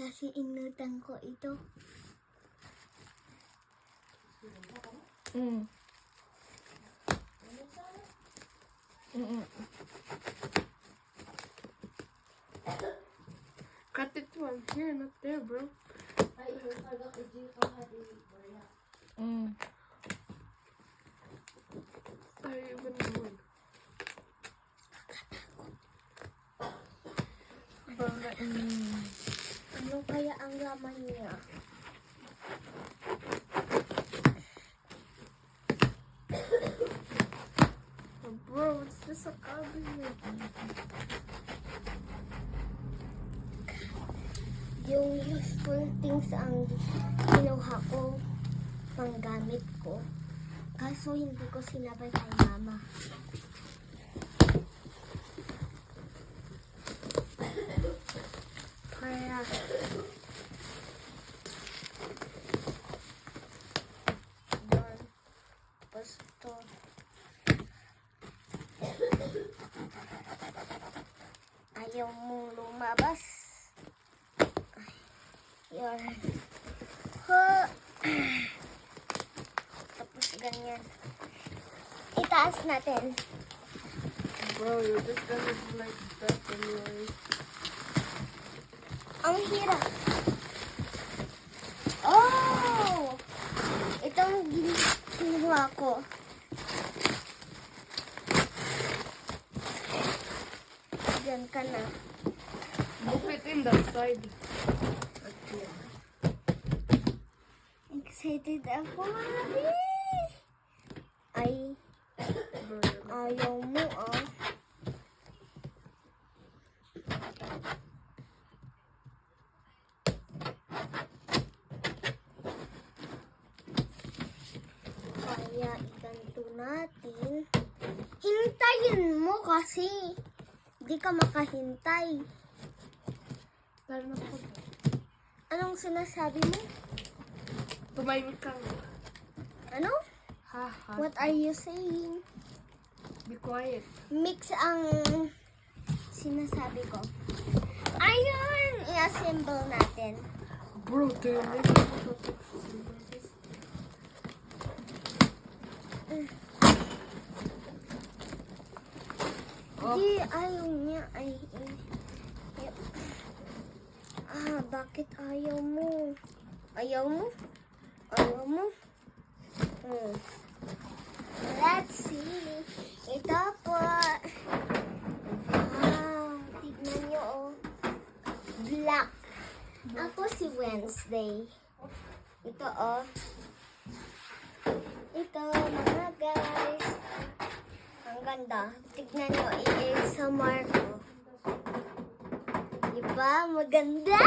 Kasi inutang ko ito. Mm. Mm-mm. Cut it one here, not there, bro. Mm. Ay, iba naman. Baka, mm. Ano kaya ang laman niya? Oh, bro, it's just a cabinet. Yung useful things ang kinuha ko pang gamit ko. Kaso hindi ko sinabay kay mama. Kaya, doon. Tapos ito. Ayaw mong lumabas. Yun. Huh. Tapos ganyan. Itaas natin. Bro, you're just gonna be like that anyway. Ang hirap. Oh! Itong gin- kinuha ko. Diyan ka na. Move it in that side. Excited ako, mami. Ay, ayaw mo ah. Kaya iganto natin. Hintayin mo kasi. Di ka makahintay. Tara na po. Anong sinasabi mo? Tumahimik ka. Ano? Ha ha. What are you saying? Be quiet. Mix ang sinasabi ko. Ayun! I-assemble natin. Bro, make it? Oh. Hindi, ayaw niya. Ay. Ah, bakit ayaw mo? Ayaw mo? Ayaw mo? Hmm. Let's see. Ito po. Wow, tignan niyo oh. Black. Ako si Wednesday. Ito oh. Ito mga guys. Ang ganda. Tignan nyo, i-ASMR ko. Diba? Maganda!